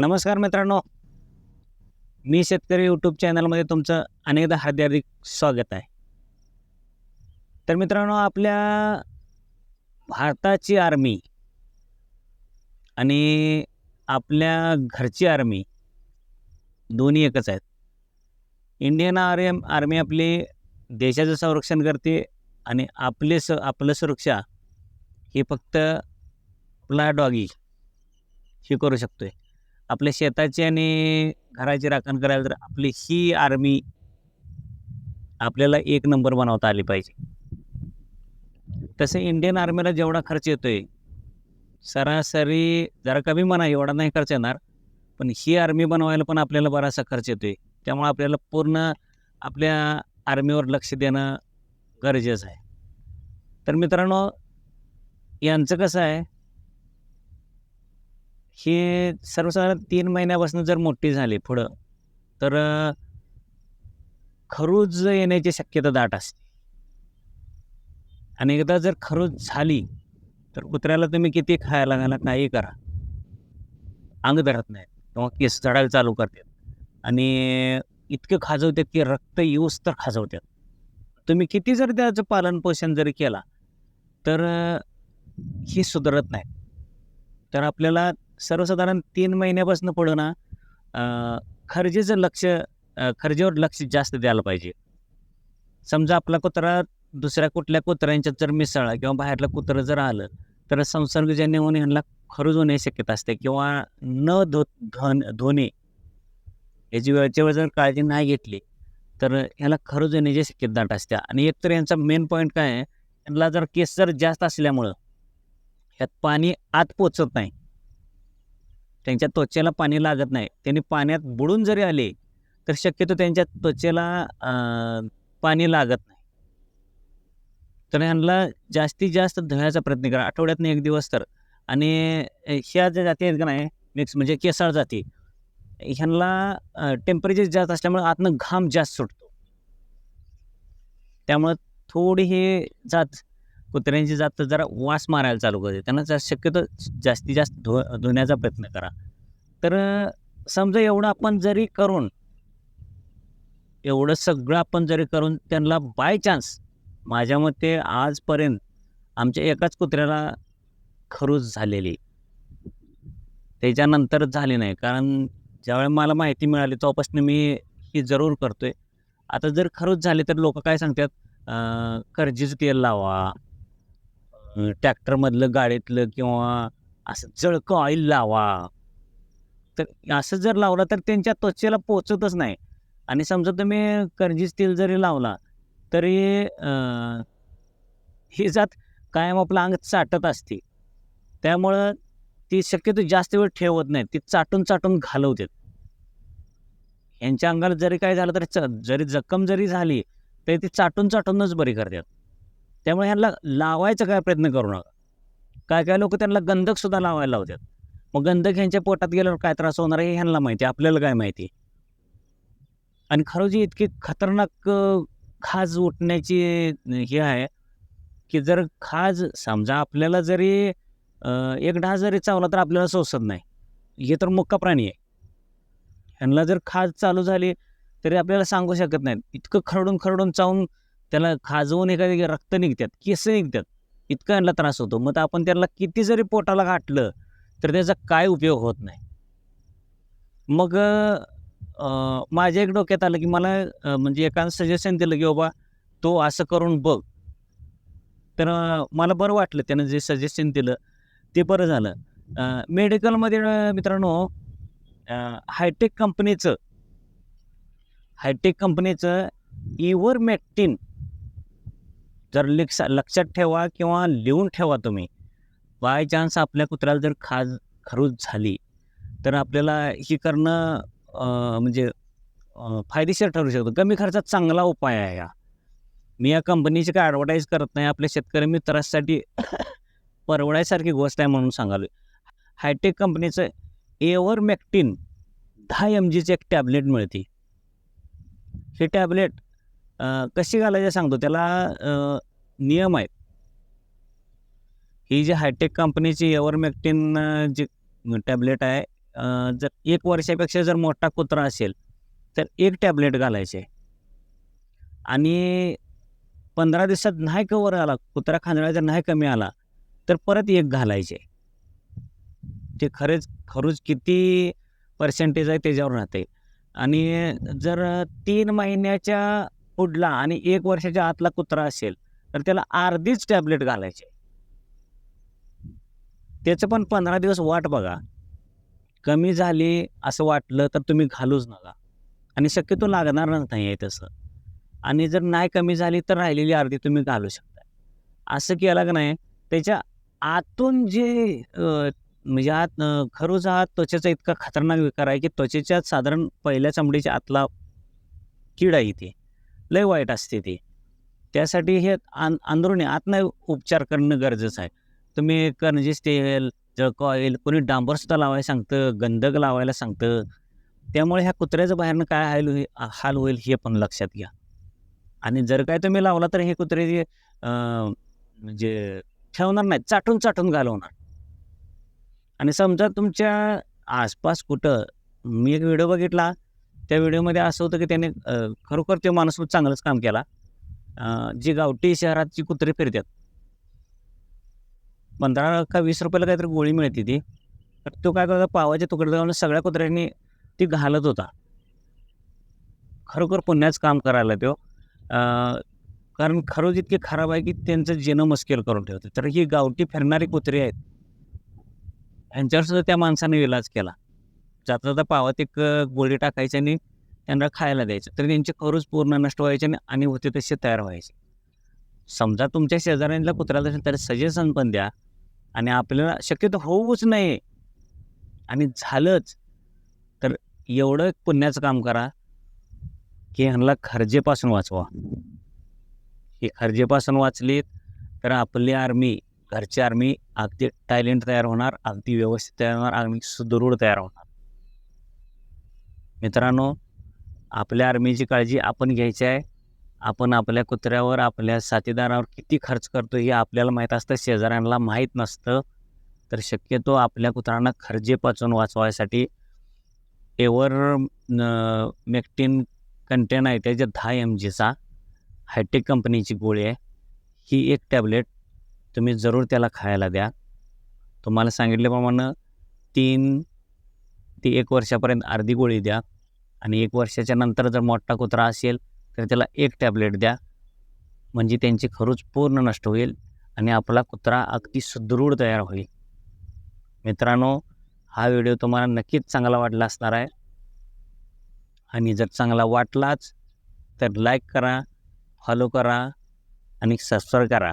नमस्कार मित्रांनो. मी शेतकरी यूट्यूब चॅनलमध्ये तुमचं अनेकदा हार्दिक स्वागत आहे. तर मित्रांनो आपल्या भारताची आर्मी आणि आपल्या घरची आर्मी दोन्ही एकच आहेत. इंडियन आर्म आर्मी आपली देशाचं संरक्षण करते आणि आपले स आपलं सुरक्षा ही फक्त आपला डॉगी हे करू शकतो आहे आपल्या शेताची आणि घराची राखण करायला तर आपली ही आर्मी आपल्याला एक नंबर बनवता आली पाहिजे. तसं इंडियन आर्मीला जेवढा खर्च येतोय सरासरी जरा कमी म्हणा एवढा नाही खर्च येणार. पण ही आर्मी बनवायला पण आपल्याला बराचसा खर्च येतोय. त्यामुळे आपल्याला पूर्ण आपल्या आर्मीवर लक्ष देणं गरजेचं आहे. तर मित्रांनो यांचं कसं आहे हे सर्वसाधारण तीन महिन्यापासून जर मोठी झाली पुढं तर खरूज येण्याची शक्यता दाट असते. आणि एकदा जर खरूज झाली तर कुत्र्याला तुम्ही किती खायला घाला काही करा. अंग धरत नाही किंवा केस चढायला चालू करतात. आणि इतकं खाजवतात की रक्त येऊस तर खाजवतात. तुम्ही किती जर त्याचं पालनपोषण जरी केला तर हे ही सुधारत नाही. तर आपल्याला सर्वसाधारण तीन महिन्यापासून पुढं ना खर्जेचं लक्ष अ, खर्जेवर लक्ष जास्त द्यायला पाहिजे. समजा आपला कुत्रा दुसऱ्या कुठल्या कुत्र्यांच्यात जर मिसळला किंवा बाहेरलं कुत्रं जर आलं तर संसर्गजन्य होऊन ह्यांना खरज होण्याची शक्यता असते किंवा न धो धन धोणे याची वेळच्या वेळ जर काळजी नाही घेतली तर ह्याला खरज येण्याची शक्यता दाट असते. आणि एकतर यांचा मेन पॉईंट काय आहे यांना जर केस जर जास्त असल्यामुळं ह्यात पाणी आत पोचत नाही. त्यांच्या त्वचेला पाणी लागत नाही. त्यांनी पाण्यात बुडून जरी आले तर शक्यतो त्यांच्या त्वचेला पाणी लागत नाही. तर ह्यांना जास्तीत जास्त धुण्याचा प्रयत्न करा. आठवड्यातनं एक दिवस तर. आणि ह्या ज्या जाती आहेत का नाही मिक्स म्हणजे केसाळ जाती ह्यांना टेम्परेचर जास्त असल्यामुळे आतनं घाम जास्त सुटतो. त्यामुळं थोडी हे जात कुत्र्यांची जात जरा वास मारायला चालू करते. त्यांना जा- शक्यतो जास्तीत जास्त धु धुण्याचा प्रयत्न करा. तर समजा एवढं आपण जरी करून एवढं सगळं आपण जरी करून त्यांना बाय चान्स माझ्या मते आजपर्यंत आमच्या एकाच कुत्र्याला खरूज झालेली. त्याच्यानंतर झाली नाही. कारण ज्यावेळी मला माहिती मिळाली तेव्हापासून मी ही जरूर करतोय. आता जर खरूच झाली तर लोक काय सांगतात? कर्जीचं तेल लावा. ट्रॅक्टरमधलं गाडीतलं किंवा असं जळकं ऑइल लावा. तर असं जर लावलं तर त्यांच्या त्वचेला पोचतच नाही. आणि समजा तुम्ही करंजीस तेल जरी लावला तरी ही जात कायम आपलं अंग चाटत असते. त्यामुळं ती शक्यतो जास्त वेळ ठेवत नाही. ती चाटून चाटून घालवतात यांच्या अंगाला जरी काय झालं तरी च जरी जखम जरी झाली तरी ती चाटून चाटूनच बरी करतात. त्यामुळे ह्यांना लावायचा काय प्रयत्न करू नका. काय काय लोक त्यांना गंधकसुद्धा लावायला लावतात. मग गंधक ह्यांच्या पोटात गेल्यावर काय त्रास होणार आहे हे ह्यांना माहिती आपल्याला काय माहिती आणि खरोजी इतकी खतरनाक खाज उठण्याची हे आहे की जर खाज समजा आपल्याला जरी एक डास जरी चावला तर आपल्याला सोसत नाही. हे तर मुक्का प्राणी आहे. ह्यांना जर खाज चालू झाली तरी आपल्याला सांगू शकत नाहीत. इतकं खरडून खरडून चावून त्याला खाजवून एखादी रक्त निघतात केस निघतात इतका यांना त्रास होतो. मग आपण त्याला किती जरी पोटाला गाठलं तर त्याचा काय उपयोग होत नाही. मग माझ्या एक डोक्यात आलं की मला म्हणजे एकानं सजेशन दिलं की बाबा तो असं करून बघ. तर मला बरं वाटलं त्यानं जे सजेशन दिलं ते बरं झालं. मेडिकलमध्ये मित्रांनो हायटेक कंपनीचं हायटेक कंपनीचं इव्हरमॅक्टिन जर लिक्स लक्षात ठेवा किंवा लिहून ठेवा तुम्ही. बाय चान्स आपल्या कुत्र्याला जर खाज खरूज झाली तर आपल्याला ही करणं म्हणजे फायदेशीर ठरू शकतो. कमी खर्चात चांगला उपाय आहे या मी या कंपनीची काय ॲडव्हर्टाईज करत नाही आपल्या शेतकरी मित्रांसाठी परवडायसारखी गोष्ट आहे म्हणून सांगालो. हायटेक कंपनीचं एव्हरमॅक्टिन दहा एम जीची एक टॅबलेट मिळते. हे टॅबलेट कशी घालायचे सांगतो. त्याला नियम आहेत. ही जी हायटेक कंपनीची एव्हरमॅक्टिन जी टॅबलेट आहे जर एक वर्षापेक्षा जर मोठा कुत्रा असेल तर एक टॅबलेट घालायचे. आणि पंधरा दिवसात नाही कवर आला कुत्रा खांदळा जर नाही कमी आला तर परत एक घालायचे. ते खरेच खरूच किती पर्सेंटेज आहे त्याच्यावर राहते. आणि जर तीन महिन्याच्या पुढला आणि एक वर्षाच्या आतला कुत्रा असेल तर त्याला अर्धीच टॅबलेट घालायचे. त्याचं पण पंधरा दिवस वाट बघा. कमी झाली असं वाटलं तर तुम्ही घालूच नका. आणि शक्यतो लागणार नाही आहे तसं. आणि जर नाही कमी झाली तर राहिलेली अर्धी तुम्ही घालू शकता. असं केलं का नाही त्याच्या आतून जे म्हणजे आत अं, हा त्वचेचा इतका खतरनाक विकार आहे की त्वचेच्या साधारण पहिल्या चमडीच्या आतला कीड आहे ती लय वाईट असते ती. त्यासाठी हे आं अंदरुणी आतनं उपचार करणं गरजेचं आहे. तुम्ही करंजीस तेल जळक ऑइल कोणी डांबरसुद्धा लावायला सांगतं गंधक लावायला सांगतं. त्यामुळे ह्या कुत्र्याचं बाहेरनं काय हाल होईल हाल होईल हे पण लक्षात घ्या. आणि जर काय तुम्ही लावला तर हे कुत्रे जे, म्हणजे ठेवणार नाही चाटून चाटून घालवणार. आणि समजा तुमच्या आसपास कुठं मी एक व्हिडिओ बघितला त्या व्हिडिओमध्ये असं होतं की त्याने खरोखर ते माणूस चांगलंच काम केला. जी गावठी शहरात जी कुत्रे फिरतात. पंधरा का वीस रुपयाला काहीतरी गोळी मिळते ती. तर तो काय करता पावाच्या तुकडे जाऊन सगळ्या कुत्र्यांनी ती घालत होता. खरोखर पुण्याच काम करायला तो. कारण खरोज इतके खराब आहे की त्यांचं जेणं मस्केल करून ठेवते. तर ही गावठी फिरणारी कुत्रे आहेत. ह्यांच्यावर सुद्धा त्या माणसाने इलाज केला. जाता जाता पावात एक गोळी टाकायची आणि त्यांना खायला द्यायचं. तर त्यांचे खरूच पूर्ण नष्ट व्हायचे आणि- होते तसे तयार व्हायचे. समजा तुमच्या शेजाऱ्यांना कुत्र्याला असेल तर सजेशन पण द्या आणि आपल्याला शक्यतो होऊच नाही आणि झालंच तर एवढं पुण्याचं काम करा की ह्यांना खर्जेपासून वाचवा. ही खर्जेपासून वाचलीत तर आपली आर्मी घरची आर्मी अगदी टॅलेंट तयार होणार अगदी व्यवस्थित तयार होणार अगदी सुदृढ तयार होणार. मित्रांनो आपल्या आर्मीची काळजी आपण घ्यायची आहे. आपण आपल्या कुत्र्यावर आपल्या साथीदारावर किती खर्च करतो हे आपल्याला माहीत असतं. शेजाऱ्यांना माहीत नसतं. तर शक्यतो आपल्या कुत्र्यांना खर्जेपासून वाचवायसाठी एवर मेक्टिन कंटेन आहे त्याच्या दहा एम जीचा हायटेक कंपनीची गोळी आहे. ही एक टॅबलेट तुम्ही जरूर त्याला खायला द्या. तुम्हाला सांगितल्याप्रमाणे तीन ती एक वर्षापर्यंत अर्धी गोळी द्या. आणि एक वर्षाच्या नंतर जर मोठा कुत्रा असेल तर त्याला एक टॅबलेट द्या. म्हणजे त्यांची खरूच पूर्ण नष्ट होईल आणि आपला कुत्रा अगदी सुदृढ तयार होईल. मित्रांनो हा व्हिडिओ तुम्हाला नक्कीच चांगला वाटला असणार आहे. आणि जर चांगला वाटलाच तर लाईक करा फॉलो करा आणि सबस्क्राईब करा.